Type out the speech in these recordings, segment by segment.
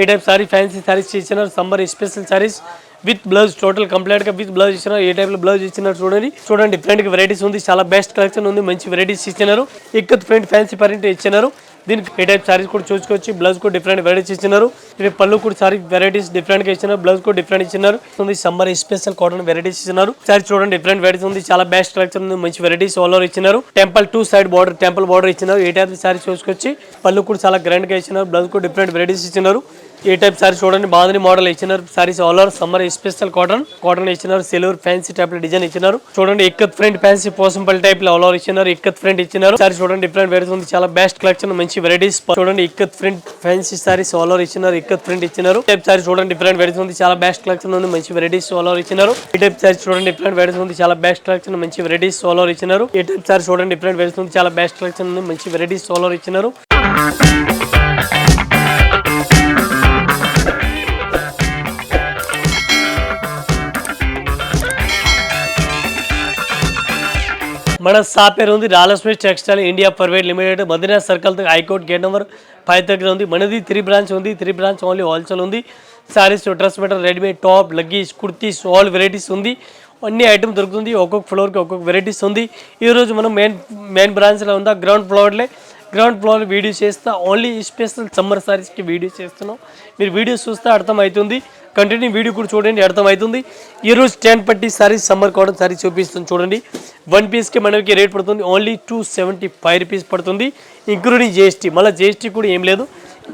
ఈ type sari fancy saris ఇచ్చినారు summer special saris with blouse total కంప్లీట్గా విత్ బ్లౌజ్ ఇచ్చినారు. ఏ టైప్లో బ్లౌజ్ ఇచ్చినారు చూడండి. చూడండి డిఫరెంట్ వెరైటీస్ ఉంది. చాలా బెస్ట్ కలెక్షన్ ఉంది. మంచి వెరైటీస్ ఇచ్చినారు. ఇక్కత్ ఫ్రెండ్ ఫ్యాన్సీ ప్రింట్ ఇచ్చినారు. దీనికి ఏ టైప్ సారీస్ కూడా చూసుకోవచ్చు. బ్లౌజ్ కూడా డిఫరెంట్ వెరైటీస్ ఇచ్చినారు. ఇవి పళ్ళు కూడా సారీ వెరైటీస్ డిఫరెంట్గా ఇచ్చినారు. బ్లౌజ్ కూడా డిఫరెంట్ ఇచ్చినారు. ఉంది సమ్మర్ స్పెషల్ కాటన్ వెరైటీస్ ఇచ్చినారు. సారీ చూడండి డిఫరెంట్ వెరైటీస్ ఉంది. చాలా బెస్ట్ కలెక్షన్ ఉంది. మంచి వెరైటీస్ ఆల్ ఓవర్ ఇచ్చినారు. Temple two side border temple border ఇచ్చినారు. ఏ టైప్ సారీ చూసుకొచ్చి పళ్ళు కూడా చాలా గ్రాండ్గా ఇచ్చినారు. బ్లౌజ్ కూడా డిఫరెంట్ వెరైటీస్ ఇచ్చినారు. ఈ టైప్ సారీ చూడండి. బాగుంది మోడల్ ఇచ్చినారు. Saris all over summer special cotton cotton ఇచ్చినారు. సిల్వర్ ఫ్యాన్సీ టైప్లో డిజైన్ ఇచ్చినారు. చూడండి ఇక్కత్ ఫ్రంట్ ఫ్యాన్సీ పోసంపల్ టైప్లో ఆల్ ఓవర్ ఇచ్చినారు. ఇక్కత్ ఫ్రంట్ ఇచ్చినారు. సారీ చూడండి డిఫరెంట్ వెరైటీస్ ఉంది. చాలా బెస్ట్ కలెక్షన్ మంచి వెరైటీస్ చూడండి ikat front fancy saris all over ఇచ్చినారు. ఇక్కత్ ఫ్రంట్ ఇచ్చినారు. టైప్ సారీ చూడండి డిఫరెంట్ వెరైటీస్ ఉంది. చాలా బెస్ట్ కలెక్షన్ ఉంది. మంచి వెరైటీస్ ఆల్ ఓవర్ ఇచ్చినారు. ఈ టైప్ సారీ చూడండి డిఫరెంట్ వెరైటీస్ ఉంది. చాలా బెస్ట్ కలెక్షన్ మంచి వెరైటీస్ ఆల్ ఓవర్ ఇచ్చినారు. ఈ టైప్ సారీ చూడండి డిఫరెంట్ వెరైటీస్ ఉంది. చాలా బెస్ట్ కలెక్షన్ ఉంది. మంచి వెరైటీస్ ఆల్ ఓవర్ ఇచ్చినారు. మన షాప్ పేరు ఉంది Ralasmi textile India private limited Madina circle high court high court gate number five దగ్గర ఉంది. మనది త్రీ బ్రాంచ్ ఉంది. త్రీ బ్రాంచ్ ఓన్లీ హోల్సేల్ ఉంది. Saris dress material readymade top leggings kurtis all varieties ఉంది. అన్ని ఐటమ్ దొరుకుతుంది. ఒక్కొక్క ఫ్లోర్కి ఒక్కొక్క వెరైటీస్ ఉంది. ఈరోజు మనం మెయిన్ మెయిన్ బ్రాంచ్లో ఉందా? గ్రౌండ్ ఫ్లోర్లే. గ్రౌండ్ ఫ్లోర్ వీడియో చేస్తా. ఓన్లీ స్పెషల్ సమ్మర్ సారీస్కి వీడియో చేస్తున్నాం. మీరు వీడియోస్ చూస్తే అర్థమవుతుంది. కంటిన్యూ వీడియో కూడా చూడండి అర్థమవుతుంది. ఈరోజు టెన్ పట్టి సారీస్ సమ్మర్ కాటన్ సారీ చూపిస్తుంది చూడండి. వన్ పీస్కి మనకి రేట్ పడుతుంది only two seventy five rupees పడుతుంది ఇంక్లూడింగ్ జిఎస్టీ మళ్ళీ జిఎస్టీ కూడా ఏం లేదు.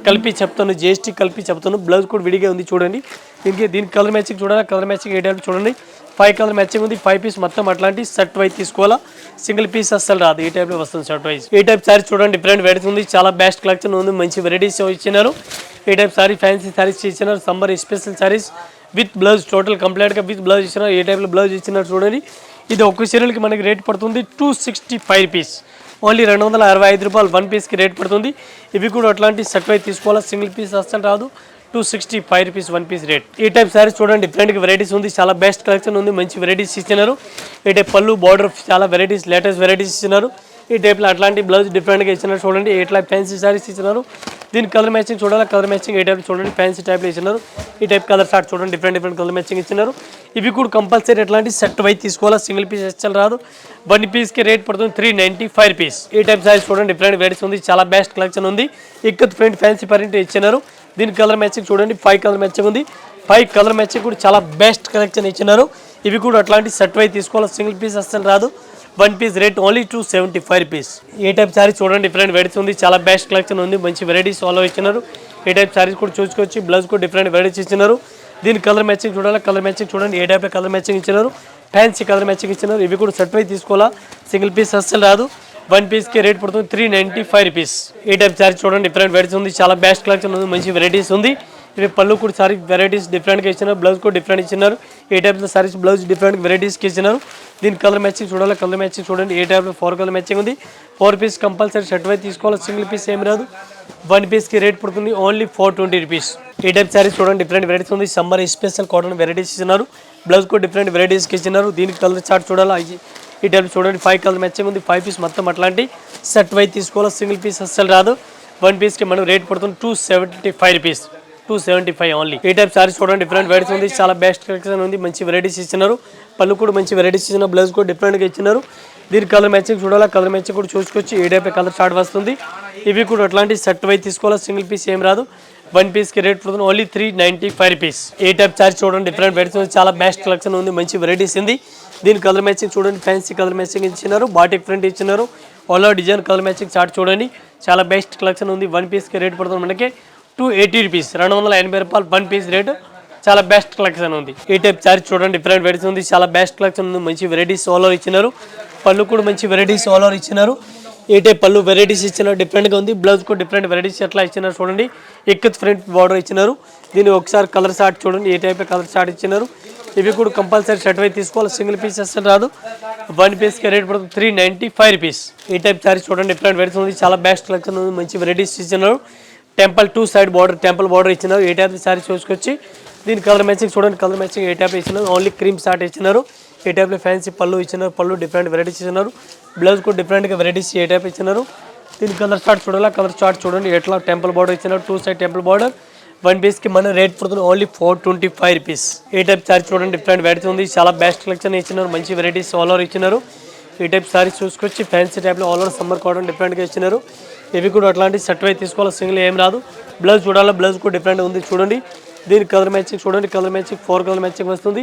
కలిపి చెప్తాను జిఎస్టీ కలిపి చెప్తాను బ్లౌజ్ కూడా విడిగా ఉంది చూడండి. దీనికి దీనికి కలర్ మ్యాచింగ్ చూడాలి? కలర్ మ్యాచింగ్ ఏ టైప్ చూడండి. ఫైవ్ కలర్ మ్యాచింగ్ ఉంది. ఫైవ్ పీస్ మొత్తం అట్లాంటి సెట్ వైజ్ తీసుకోవాలా? సింగిల్ పీస్ అస్సలు రాదు. ఈ టైప్లో వస్తుంది షర్ట్ వైజ్ ఈ టైప్ సారీ చూడండి. డిఫరెంట్ వెరైటీస్ ఉంది. చాలా బెస్ట్ కలెక్షన్ ఉంది. మంచి వెరైటీస్ ఇచ్చినారు. ఈ టైప్ సారీ ఫ్యాన్సీ సారీస్ ఇచ్చినారు. Summer special saris with blouse total కంప్లీట్గా విత్ బ్లౌజ్ ఇచ్చినారు. ఏ టైప్లో బ్లౌజ్ ఇచ్చినారు చూడండి. ఇది ఒక్క చీరలకి మనకి రేట్ పడుతుంది. Two sixty five piece only రెండు వందల అరవై ఐదు రూపాయలు. వన్ పీస్కి రేట్ పడుతుంది. ఇవి కూడా అట్లాంటి సెట్ వైజ్ తీసుకోవాలా? సింగిల్ పీస్ అస్సలు రాదు. Two sixty five rupees one piece rate ఈ టైప్ సారీస్ చూడండి డిఫరెంట్ వెరైటీస్ ఉంది చాలా బెస్ట్ కలెక్షన్ ఉంది మంచి వెరైటీస్ ఇచ్చినారు. ఈ టైప్ పళ్ళు బార్డర్ చాలా వెరైటీస్ లేటెస్ట్ వెరైటీస్ ఇచ్చినారు. ఈ టైప్లో అట్లాంటి బ్లౌజ్ డిఫరెంట్గా ఇచ్చినారు చూడండి ఎట్లా ఫ్యాన్సీ సారీస్ ఇచ్చినారు. దీని కలర్ మ్యాచింగ్ చూడాలి? కలర్ మ్యాచింగ్ ఏ టైప్ చూడండి ఫ్యాన్సీ టైప్లో ఇచ్చినారు. ఈ టైప్ కలర్ షార్ట్ చూడండి డిఫరెంట్ డిఫరెంట్ కలర్ మ్యాచింగ్ ఇచ్చినారు. ఇవి కూడా కంపల్సరీ ఎట్లాంటి సెట్ వైజ్ తీసుకోవాలా? సింగిల్ పీస్ ఎస్ఎల్ రాదు. వన్ పీస్కి రేట్ పడుతుంది త్రీ నైంటీ ఫైవ్ పీస్ ఈ టైప్ సారీస్ చూడండి డిఫరెంట్ వెరైటీస్ ఉంది చాలా బెస్ట్ కలెక్షన్ ఉంది. ఇక్కత్ ఫ్రెండ్ ఫ్యాన్సీ పరింట్ ఇచ్చినారు. దీని కలర్ మ్యాచింగ్ చూడండి ఫైవ్ కలర్ మ్యాచింగ్ ఉంది. ఫైవ్ కలర్ మ్యాచింగ్ కూడా చాలా బెస్ట్ కలెక్షన్ ఇచ్చినారు. ఇవి కూడా అట్లాంటి సెట్ వై తీసుకోవాలి సింగిల్ పీస్ అస్సలు రాదు. One piece rate only two seventy five rupees ఏ టైప్ సారీస్ చూడండి డిఫరెంట్ వెరైటీస్ ఉంది. చాలా బెస్ట్ కలెక్షన్ ఉంది. మంచి వెరైటీస్ ఫాలో ఇచ్చినారు. ఏ టైప్ సారీస్ కూడా చూసుకోవచ్చు. బ్లౌజ్ కూడా డిఫరెంట్ వెరైటీస్ ఇచ్చినారు. దీని కలర్ మ్యాచింగ్ చూడాలి కలర్ మ్యాచింగ్ చూడండి. ఏ టైప్ కలర్ మ్యాచింగ్ ఇచ్చినారు? ఫ్యాన్సీ కలర్ మ్యాచింగ్ ఇచ్చినారు. ఇవి కూడా సెట్ వై తీసుకోవాలా సింగిల్ పీస్ అస్సలు రాదు. వన్ పీస్కి రేట్ పడుతుంది త్రీ నైంటీ ఫైవ్ రూపీస్ ఈ టైప్ శారీ చూడండి డిఫరెంట్ వెరైటీస్ ఉంది. చాలా బెస్ట్ కలెక్షన్ ఉంది మంచి వెరైటీస్ ఉంది. ఇవి పళ్ళు కూడా సారీ వెరైటీస్ డిఫరెంట్గా ఇచ్చినారు బ్లౌజ్ కూడా డిఫరెంట్ ఇచ్చినారు. ఏ టైప్లో సారీస్ బ్లౌజ్ డిఫరెంట్ వెరైటీస్కి ఇచ్చినారు. దీని కలర్ మ్యాచింగ్ చూడాలి? కలర్ మ్యాచింగ్ చూడండి ఏ టైప్లో ఫోర్ కలర్ మ్యాచింగ్ ఉంది. Four piece compulsory shirt wise తీసుకోవాలి? సింగిల్ పీస్ ఏం రాదు. వన్ పీస్కి రేట్ పడుతుంది ఓన్లీ ఫోర్ ట్వంటీ రూపీస్ ఈ టైప్ సారీస్ చూడండి డిఫరెంట్ వెరైటీస్ ఉంది. సమ్మర్ స్పెషల్ కాటన్ వెరైటీస్ ఇచ్చినారు. బ్లౌజ్ కూడా డిఫరెంట్ వెరైటీస్కి ఇచ్చినారు. దీనికి కలర్ చార్ట్ చూడాలి? ఈ టైప్ చూడండి ఫైవ్ కలర్ మ్యాచ్ ఉంది ఫైవ్ పీస్ మొత్తం అట్లాంటి సెట్ వైజ్ తీసుకోవాలి? సింగిల్ పీస్ అస్సలు రాదు. వన్ పీస్కి మనం రేట్ పడుతుంది two seventy five rupees two seventy five only ఈ టైప్ సారీస్ చూడండి డిఫరెంట్ వెరైటీస్ ఉంది. చాలా బెస్ట్ కలెక్షన్ ఉంది. మంచి వెరైటీస్ ఇచ్చినారు. పళ్ళు కూడా మంచి వెరైటీస్ ఇచ్చిన బ్లౌజ్ కూడా డిఫరెంట్గా ఇచ్చినారు. దీని కలర్ మ్యాచింగ్ చూడాలా? కలర్ మ్యాచింగ్ కూడా చూసుకోవచ్చు ఈ టైప్ కలర్ షార్ట్ వస్తుంది. ఇవి కూడా అట్లాంటి సెట్ వైజ్ తీసుకోవాలా? సింగిల్ పీస్ ఏం రాదు. వన్ పీస్కి రేట్ పడుతుంది only three ninety five rupees ఏ టైప్ చార్జ్ చూడండి డిఫరెంట్ వెరైటీస్ ఉంది. చాలా బెస్ట్ కలెక్షన్ ఉంది మంచి వెరైటీస్ ఉంది. దీని కలర్ మ్యాచింగ్ చూడండి ఫ్యాన్సీ కలర్ మ్యాచింగ్ ఇచ్చినారు బాటిక్ ప్రింట్ ఇచ్చినారు. All design colour matching chart చూడండి చాలా బెస్ట్ కలెక్షన్ ఉంది. వన్ పీస్కి రేట్ పడుతుంది మనకి టూ ఎయిటీ రూపీస్ రెండు వందల ఎనభై రూపాయలు వన్ పీస్ రేటు చాలా బెస్ట్ కలెక్షన్ ఉంది. ఈ టైప్ చార్జ్ చూడండి డిఫరెంట్ వెరైటీస్ ఉంది. చాలా బెస్ట్ కలెక్షన్ ఉంది మంచి వెరైటీస్ ఓలో ఇచ్చినారు. పళ్ళు కూడా మంచి వెరైటీస్ ఓలో ఇచ్చినారు. ఏ టైప్ పళ్ళు వెరైటీస్ ఇచ్చినారు డిఫరెంట్గా ఉంది. బ్లౌజ్ కూడా డిఫరెంట్ వెరైటీస్ ఎట్లా ఇచ్చినారు చూడండి. ఎక్కువ ఫ్రంట్ బార్డర్ ఇచ్చినారు. దీన్ని ఒకసారి కలర్ షార్ట్ చూడండి. ఏ టైప్ కలర్ షార్ట్ ఇచ్చినారు. ఇవి కూడా కంపల్సరీ షర్ట్ వైపు తీసుకోవాలి. సింగిల్ పీస్ అసలు రాదు. వన్ పీస్కి రేట్ పడుతుంది త్రీ నైంటీ ఫైవ్ రూపీస్ ఈ టైప్ సారీ చూడండి. డిఫరెంట్ వెరైటీస్ ఉంది చాలా బెస్ట్ కలెక్షన్ ఉంది. మంచి వెరైటీస్ ఇచ్చినారు. Temple two side border temple border ఇచ్చినారు. ఏ టైప్ సారీ చూసుకొచ్చి దీని కలర్ మ్యాచింగ్ చూడండి. కలర్ మ్యాచింగ్ ఏ టైప్ ఇచ్చినారు. ఓన్లీ క్రీమ్ షార్ట్ ఇచ్చినారు. ఏ టైప్లో ఫ్యాన్సీ పళ్ళు ఇచ్చినారు పళ్ళు డిఫరెంట్ వెరైటీస్ ఇచ్చినారు బ్లౌజ్ కూడా డిఫరెంట్గా వెరైటీస్ ఏ టైప్ ఇచ్చినారు. దీని కలర్ చార్ట్ చూడాలా? కలర్ చార్ట్ చూడండి ఎట్లా? టెంపుల్ బార్డర్ ఇచ్చినారు two side temple border one పీస్కి మన రేట్ పడుతుంది only four twenty five rupees ఈ టైప్ సారీ చూడండి డిఫరెంట్ వెరైటీ ఉంది. చాలా బెస్ట్ కలెక్షన్ ఇచ్చినారు మంచి వెరైటీస్ ఆల్ ఓవర్ ఇచ్చినారు. ఈ టైప్ సారీ చూసుకొచ్చి ఫ్యాన్సీ టైప్లో ఆల్ ఓవర్ సమ్మర్ కాటన్ డిఫరెంట్గా ఇచ్చినారు. ఇవి కూడా అట్లాంటి సెట్ అయి తీసుకోవాలి? సింగిల్ ఏం రాదు. బ్లౌజ్ చూడాలి? బ్లౌజ్ కూడా డిఫరెంట్ ఉంది చూడండి. దీని కలర్ మ్యాచింగ్ చూడండి colour matching four colour matching వస్తుంది.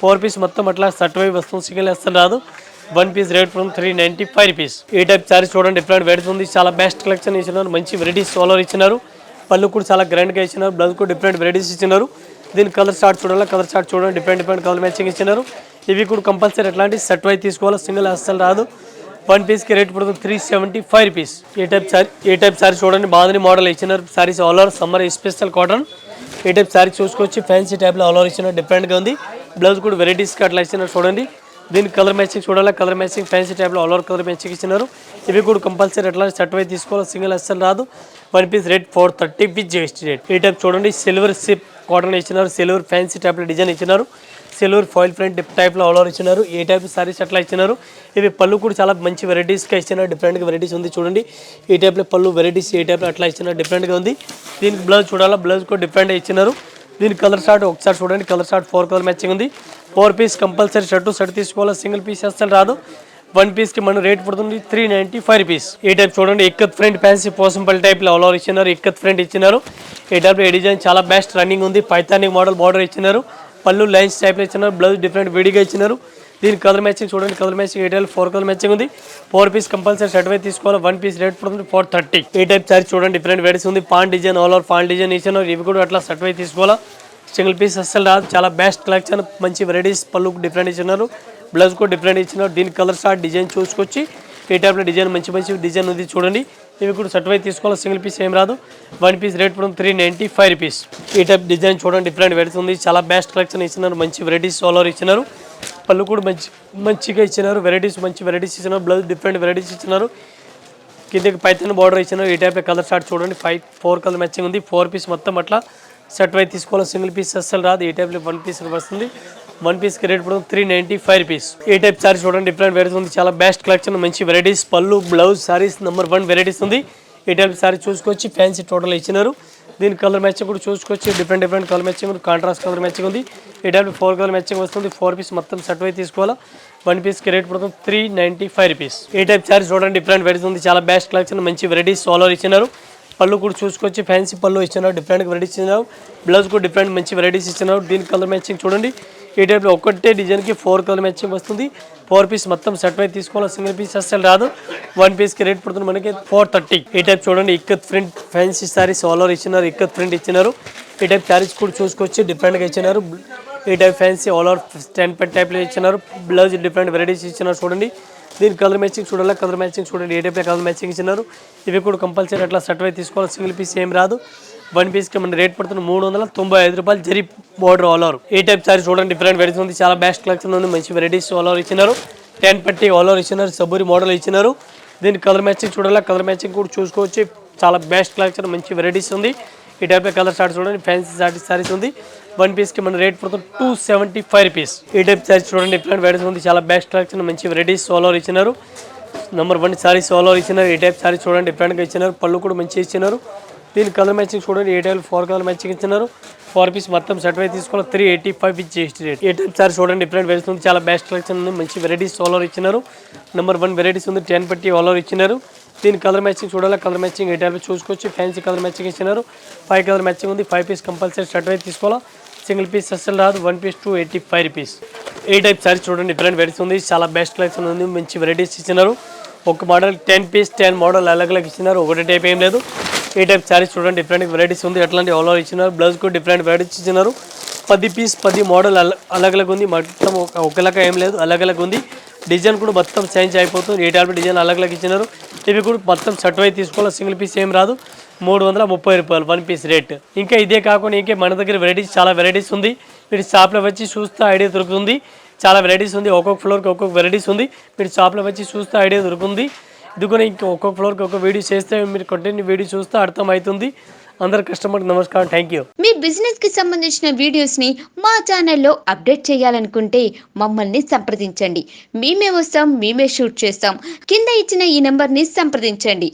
ఫోర్ పీస్ మొత్తం అట్లా షర్ట్ వైపు వస్తుంది సింగిల్ వేస్తాను రాదు. One piece rate from three ninety five rupees ఈ టైప్ సారీస్ చూడండి డిఫరెంట్ వెరైటీ ఉంది. చాలా బెస్ట్ కలెక్షన్ ఇచ్చినారు. మంచి వెరైటీస్ సోలర్ ఇచ్చినారు. పళ్ళు కూడా చాలా గ్రాండ్గా ఇచ్చినారు. బ్లౌజ్ కూడా డిఫరెంట్ వెరైటీస్ ఇచ్చినారు. దీని కలర్ చార్ట్ చూడాలి? కలర్ చార్ట్ చూడండి. డిఫరెంట్ డిఫరెంట్ కలర్ మ్యాచింగ్ ఇచ్చినారు. ఇవి కూడా కంపల్సరీ ఎట్లాంటి సెట్ వై తీసుకోవాలి? సింగిల్ అస్సలు రాదు. వన్ పీస్కి రేట్ పడుతుంది త్రీ సెవెంటీ ఫైవ్ రూపీస్ ఏ టైప్ సారీ ఏ టైప్ సారీ చూడండి. బాగుంది మోడల్ ఇచ్చినారు. Saris all over summer special cotton ఏ టైప్ సారీ చూసుకొచ్చి ఫ్యాన్సీ టైప్లో ఆల్ ఓవర్ ఇచ్చినారు. డిఫరెంట్గా ఉంది. బ్లౌజ్ కూడా వెరైటీస్గా అట్లా ఇచ్చినారు చూడండి. దీని కలర్ మ్యాచింగ్ చూడాలి? కలర్ మ్యాచింగ్ ఫ్యాన్సీ టైప్లో ఆల్ ఓవర్ కలర్ మ్యాచింగ్ ఇచ్చినారు ఇవి కూడా కంపల్సరీ ఎట్లా సెట్ వైజ్ తీసుకోవాలి సింగిల్ అస్సలు రాదు. One piece rate four thirty with GST rate ఈ టైప్ చూడండి సిల్వర్ సిప్ కాటన్ ఇచ్చినారు సిల్వర్ ఫ్యాన్సీ టైప్లో డిజైన్ ఇచ్చినారు సిల్వర్ ఫాయిల్ ప్రింట్ టైప్లో ఆల్ ఓవర్ ఇచ్చినారు ఏ టైప్ సారీస్ అట్లా ఇచ్చినారు ఇవి పళ్ళు కూడా చాలా మంచి వెరైటీస్గా ఇచ్చినారు డిఫరెంట్గా వెరైటీస్ ఉంది చూడండి. ఈ టైప్లో పళ్ళు వెరైటీస్ ఏ టైప్లో అట్లా ఇచ్చినారు డిఫరెంట్గా ఉంది. దీనికి బ్లౌజ్ చూడాలా? బ్లౌజ్ కూడా డిఫరెంట్గా ఇచ్చినారు దీని కలర్ షార్ట్ ఒకసారి చూడండి. Colour chart four colour matching ఉంది. Four piece compulsory shirt shirt తీసుకోవాలి? సింగిల్ పీస్ వేస్తాను రాదు. వన్ పీస్కి మన రేట్ పడుతుంది త్రీ నైంటీ ఫైవ్ రూపీస్ ఈ టైప్ చూడండి. ఎక్కత్ ఫ్రంట్ ఫ్యాన్సీ పోసంపల్లి టైప్లో ఆల్ ఇచ్చినారు. ఎక్కత్ ఫ్రంట్ ఇచ్చినారు. ఈ టైప్లో ఈ డిజైన్ చాలా బెస్ట్ రన్నింగ్ ఉంది. పైతానిక్ మోడల్ బార్డర్ ఇచ్చినారు. పళ్ళు లైన్స్ టైప్లో ఇచ్చినారు. బ్లౌజ్ డిఫరెంట్ విడిగా ఇచ్చినారు. దీని కలర్ మ్యాచింగ్ చూడండి కలర్ మ్యాచింగ్ ఏ టైప్ ఫోర్ కలర్ మ్యాచింగ్ ఉంది. ఫోర్ పీస్ కంపల్సరీ షర్ట్ వైపు తీసుకోవాలి. వన్ పీస్ రేట్ పడుతుంది ఫోర్ థర్టీ. ఈ టైప్ సారీ చూడండి డిఫరెంట్ వెరైటీస్ ఉంది. Paan design all over paan design ఇచ్చినారు ఇవి కూడా అట్లా షర్ట్ వైపు తీసుకోవాలా. సింగిల్ పీస్ అస్సలు రాదు. చాలా బెస్ట్ కలెక్షన్ మంచి వెరైటీస్ పళ్ళు డిఫరెంట్ ఇచ్చినారు. బ్లౌజ్ కూడా డిఫరెంట్ ఇచ్చినారు. దీని కలర్ షార్ట్ డిజైన్ చూసుకొచ్చి ఈ టైప్లో డిజైన్ మంచి మంచి డిజైన్ ఉంది చూడండి. ఇవి కూడా సర్టిఫై తీసుకోవాలి. సింగిల్ పీస్ ఏం రాదు. వన్ పీస్ రేట్ పడుతుంది త్రీ నైంటీ ఫైవ్ రూపీస్ ఈ టైప్ డిజైన్ చూడండి డిఫరెంట్ వెరైటీస్ ఉంది. చాలా బెస్ట్ కలెక్షన్ ఇచ్చినారు. మంచి వెరైటీస్ ఆల్ ఓవర్ ఇచ్చినారు. పళ్ళు కూడా మంచి మంచిగా ఇచ్చినారు. వెరైటీస్ మంచి వెరైటీస్ ఇచ్చినారు. బ్లౌజ్ డిఫరెంట్ వెరైటీస్ ఇచ్చినారు. కిందకి పైతన్ బార్డర్ ఇచ్చినారు. ఈ టైప్ కలర్ షార్ట్ చూడండి. ఫైవ్ ఫోర్ కలర్ మ్యాచింగ్ ఉంది. ఫోర్ పీస్ మొత్తం అట్లా సెట్ వై తీసుకోవాలి. సింగిల్ పీస్ అస్సలు రాదు. ఈ టైప్లో వన్ పీస్ వస్తుంది. వన్ పీస్కి రేట్ పడుతుంది త్రీ నైంటీ ఫైవ్ రూపీస్ ఈ టైప్ సారీస్ చూడండి. డిఫరెంట్ వెరైటీస్ ఉంది. చాలా బెస్ట్ కలెక్షన్ మంచి varieties pallu blouse saris number one varieties ఉంది. ఈ టైప్ సారీ చూసుకొచ్చి ఫ్యాన్సీ టోటల్ ఇచ్చినారు. దీని కలర్ మ్యాచింగ్ కూడా చూసుకొచ్చి డిఫరెంట్ డిఫరెంట్ కలర్ మ్యాచింగ్ ఉంది కాంట్రాస్ట్ కలర్ మ్యాచింగ్ ఉంది. ఈ టైప్ ఫోర్ కలర్ మ్యాచింగ్ వస్తుంది. ఫోర్ పీస్ మొత్తం సెట్ అయితే తీసుకోవాలా. వన్ పీస్కి రేట్ పడుతుంది త్రీ నైంటీ ఫైవ్ రూపీస్ ఈ టైప్ చార్జ్ చూడండి డిఫరెంట్ వెరైటీస్ ఉంది. చాలా బెస్ట్ కలెక్షన్ మంచి వెరైటీస్ ఆల్ ఇచ్చినారు. పళ్ళు కూడా చూసుకొచ్చి ఫ్యాన్సీ పళ్ళు ఇచ్చినారు. డిఫరెంట్ వెరైటీస్ ఇచ్చినారు. బ్లౌజ్ కూడా డిఫరెంట్ మంచి వెరైటీస్ ఇచ్చినారు. దీని కలర్ మ్యాచింగ్ చూడండి. ఈ టైప్లో ఒక్కటే డిజైన్కి ఫోర్ కలర్ మ్యాచింగ్ వస్తుంది. ఫోర్ పీస్ మొత్తం సెట్ వై తీసుకోవాలి? సింగిల్ పీస్ అస్సలు రాదు. వన్ పీస్కి రేట్ పడుతుంది మనకి ఫోర్ థర్టీ ఈ టైప్ చూడండి ikat print fancy saris all over ఇచ్చినారు. ఇక్కత్ ప్రింట్ ఇచ్చినారు. ఈ టైప్ సారీస్ కూడా చూసుకొచ్చి డిఫరెంట్గా ఇచ్చినారు. ఈ type fancy all over ten పెట్ టైప్లో ఇచ్చినారు. బ్లౌజ్ డిఫరెంట్ వెరైటీస్ ఇచ్చినారు చూడండి. దీని కలర్ మ్యాచింగ్ చూడాలి? కలర్ మ్యాచింగ్ చూడండి. ఏ టైప్ కలర్ మ్యాచింగ్ ఇచ్చినారు. ఇవి కూడా కంపల్సరీ అట్లా సెట్ వై తీసుకోవాలి? సింగిల్ పీస్ ఏం రాదు. వన్ పీస్కి మన రేట్ పడుతుంది మూడు వందల తొంభై ఐదు రూపాయలు జరి బోర్డర్ ఆల్ ఓవర్ ఈ టైప్ సారీ చూడండి డిఫరెంట్ వెరైటీస్ ఉంది. చాలా బెస్ట్ కలెక్షన్ ఉంది. మంచి వెరైటీస్ ఆల్ ఓవర్ ఇచ్చినారు. టెన్ పట్టి ఆల్ ఓవర్ ఇచ్చినారు. సబూరి మోడల్ ఇచ్చినారు. దీని కలర్ మ్యాచింగ్ చూడాలి? కలర్ మ్యాచింగ్ కూడా చూసుకోవచ్చు. చాలా బెస్ట్ కలెక్షన్ మంచి వెరైటీస్ ఉంది. ఈ టైప్ కలర్ షార్ట్ చూడండి. ఫ్యాన్సీ సారీ సారీస్ ఉంది. వన్ పీస్కి మన రేట్ పడుతుంది టూ సెవెంటీ ఫైవ్ రూపీస్ ఈ టైప్ సారీస్ చూడండి. డిఫరెంట్ వెరైటీస్ ఉంది. చాలా బెస్ట్ కలెక్షన్ మంచి వెరైటీస్ ఆల్ ఓవర్ ఇచ్చినారు. Number one saris all over ఇచ్చినారు. ఈ టైప్ సారీస్ చూడండి. డిఫరెంట్గా ఇచ్చినారు. పళ్ళు కూడా మంచిగా ఇచ్చినారు. దీని కలర్ మ్యాచింగ్ చూడండి ఏ టైప్ ఫోర్ కలర్ మ్యాచింగ్ ఇచ్చినారు. ఫోర్ పీస్ మొత్తం సెట్ వై తీసుకోవాలి త్రీ ఎయిటీ ఫైవ్ ఇచ్చి జిఎస్టీ రేట్ ఏ టైప్ సార్ చూడండి డిఫరెంట్ వెరైటీస్ ఉంది. చాలా బెస్ట్ కలెక్షన్ ఉంది. మంచి వెరైటీస్ ఆల్ఓవర్ ఇచ్చినారు. నెంబర్ వన్ వెరైటీస్ ఉంది టెన్ పట్టి ఆల్ఓవర్ ఇచ్చినారు. దీని కలర్ మ్యాచింగ్ చూడాలి? కలర్ మ్యాచింగ్ ఏ టైప్ చూసుకోవచ్చు. ఫ్యాన్సీ కలర్ మ్యాచింగ్ ఇచ్చినారు. ఫైవ్ కలర్ మ్యాచింగ్ ఉంది. Five piece compulsory set wise తీసుకోవాలా? సింగిల్ పీస్ అస్సలు రాదు. One piece two eighty five rupees ఏ టైప్ సారీ చూడండి డిఫరెంట్ వెరైటీస్ ఉంది. చాలా బెస్ట్ కలెక్షన్ ఉంది. మంచి వెరైటీస్ ఇచ్చినారు. ఒక model ten piece ten model అలగ్ అలగ్ ఇచ్చినారు. ఒకటి టైప్ ఏం లేదు. ఈ టైప్ సారీస్ చూడండి డిఫరెంట్ వెరైటీస్ ఉంది. ఎట్లాంటి ఆల్ ఇచ్చినారు? బ్లౌజ్ కూడా డిఫరెంట్ వెరైటీస్ ఇచ్చినారు. పది పీస్ పది మోడల్ అలగ్ అలగ్ ఉంది. మొత్తం ఒక- ఒకలాగా ఏం లేదు. అలగ్ అలగ్ ఉంది. డిజైన్ కూడా మొత్తం చేంజ్ అయిపోతుంది. ఏ టైప్ డిజైన్ అలగ్ అలగ్ ఇచ్చినారు. ఇవి కూడా మొత్తం షర్ట్ వై తీసుకోవాలి. సింగిల్ పీస్ ఏం రాదు. మూడు వందల ముప్పై రూపాయలు వన్ పీస్ రేట్ ఇంకా ఇదే కాకుండా ఇంకే మన దగ్గర వెరైటీస్ చాలా వెరైటీస్ ఉంది. మీరు షాప్లో వచ్చి చూస్తే ఐడియా దొరుకుతుంది. చాలా వెరైటీస్ ఉంది. ఒక్కొక్క ఫ్లోర్కి ఒక్కొక్క వెరైటీస్ ఉంది. మీరు షాప్లో వచ్చి చూస్తే ఐడియా దొరుకుతుంది. ఇదిగోనే ఇంకా ఒక్కొక్క ఫ్లోర్కి ఒక్కొక్క వీడియో చేస్తే మీరు కంటిన్యూ వీడియో చూస్తే అర్థమవుతుంది. అందరు కస్టమర్కి నమస్కారం. థ్యాంక్ యూ మీ బిజినెస్కి సంబంధించిన వీడియోస్ని మా ఛానల్లో అప్డేట్ చేయాలనుకుంటే మమ్మల్ని సంప్రదించండి. మేమే వస్తాం మేమే షూట్ చేస్తాం. కింద ఇచ్చిన ఈ నెంబర్ని సంప్రదించండి.